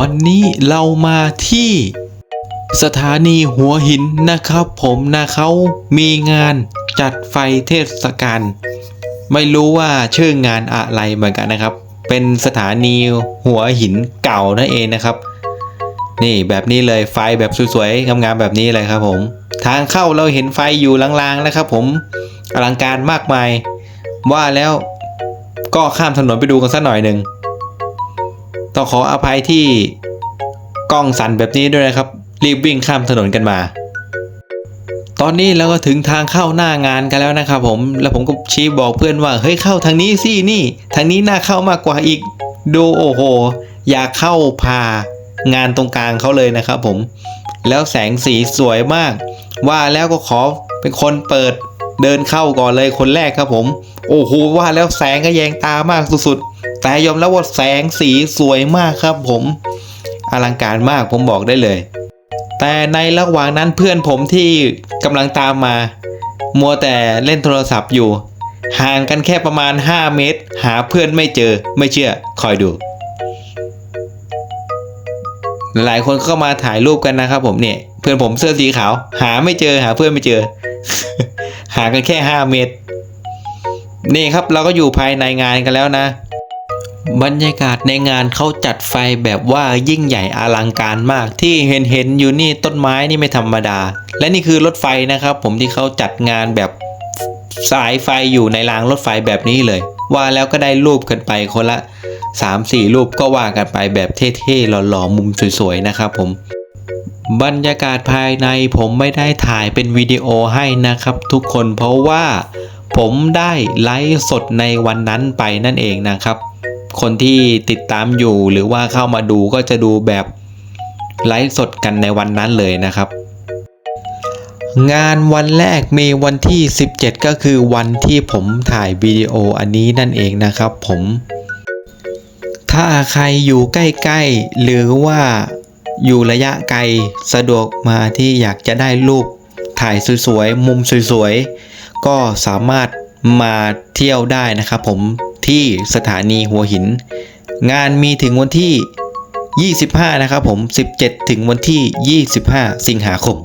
วันนี้เรามาที่ สถานีหัวหินนะครับผมนะเขามีงานจัดไฟเทศกาลไม่รู้ว่าชื่องานอะไรเหมือนกันนะครับ เป็นสถานีหัวหินเก่านั่นเองนะครับ นี่แบบนี้เลยไฟแบบสวยๆงามๆแบบนี้เลยครับผม ทางเข้าเราเห็นไฟอยู่ลางๆนะครับผมอลังการมากมาย ว่าแล้วก็ข้ามถนนไปดูกันสักหน่อยหนึ่ง ต้องขออภัยที่กล้องสั่นแบบนี้ด้วยนะครับ รีบวิ่งข้ามถนนกันมา ตอนนี้เราก็ถึงทางเข้าหน้างานกันแล้วนะครับผม แล้วผมก็ชี้บอกเพื่อนว่า เฮ้ยเข้าทางนี้สินี่ ทางนี้น่าเข้ามากกว่าอีก ดูโอ้โห อยากเข้าพางานตรงกลางเขาเลยนะครับผม แล้วแสงสีสวยมาก ว่าแล้วก็ขอเป็นคนเปิดเดินเข้าก่อนเลยคนแรกครับผม โอ้โหว่าแล้วแสงก็แยงตามากสุดๆ แต่ยอมแล้วว่าแสงสีสวยมากครับผม อลังการมากผมบอกได้เลย แต่ในระหว่างนั้นเพื่อนผมที่กำลังตามมา มัวแต่เล่นโทรศัพท์อยู่ ห่างกันแค่ประมาณ 5 เมตร หาเพื่อนไม่เจอไม่เชื่อคอยดู หลายคนก็มาถ่ายรูปกันนะครับผมเนี่ยเพื่อนผมเสื้อสีขาว หาไม่เจอหาเพื่อนไม่เจอห่างกันแค่ 5 เมตรนี่ครับเราก็อยู่ภายในงานกันแล้วนะ บรรยากาศในงานเขาจัดไฟแบบว่ายิ่งใหญ่อลังการมากที่เห็นเห็นอยู่นี่ต้นไม้นี่ไม่ธรรมดา และนี่คือรถไฟนะครับ ผมที่เขาจัดงานแบบสายไฟอยู่ในรางรถไฟแบบนี้เลย ว่าแล้วก็ได้รูปกันไปคนละ 3-4 รูปก็ว่ากันไปแบบเท่ๆหล่อๆมุมสวยๆนะครับผมบรรยากาศภายในผมไม่ได้ถ่ายเป็นวิดีโอให้นะครับทุกคนเพราะว่าผมได้ไลฟ์สดในวันนั้นไปนั่นเองนะครับ คนที่ติดตามอยู่หรือว่าเข้ามาดูก็จะดูแบบไลฟ์สดกันในวันนั้นเลยนะครับ งานวันแรกมีวันที่ 17 ก็คือวันที่ผมถ่ายวิดีโออันนี้นั่นเองนะครับผม ถ้าใครอยู่ใกล้ๆ หรือว่าอยู่ระยะไกลสะดวกมาที่อยากจะได้รูปถ่ายสวยๆ มุมสวยๆ ก็สามารถมาเที่ยวได้นะครับผม ที่สถานีหัวหิน งานมีถึงวันที่ 25 นะครับผม 17 ถึงวันที่ 25 สิงหาคม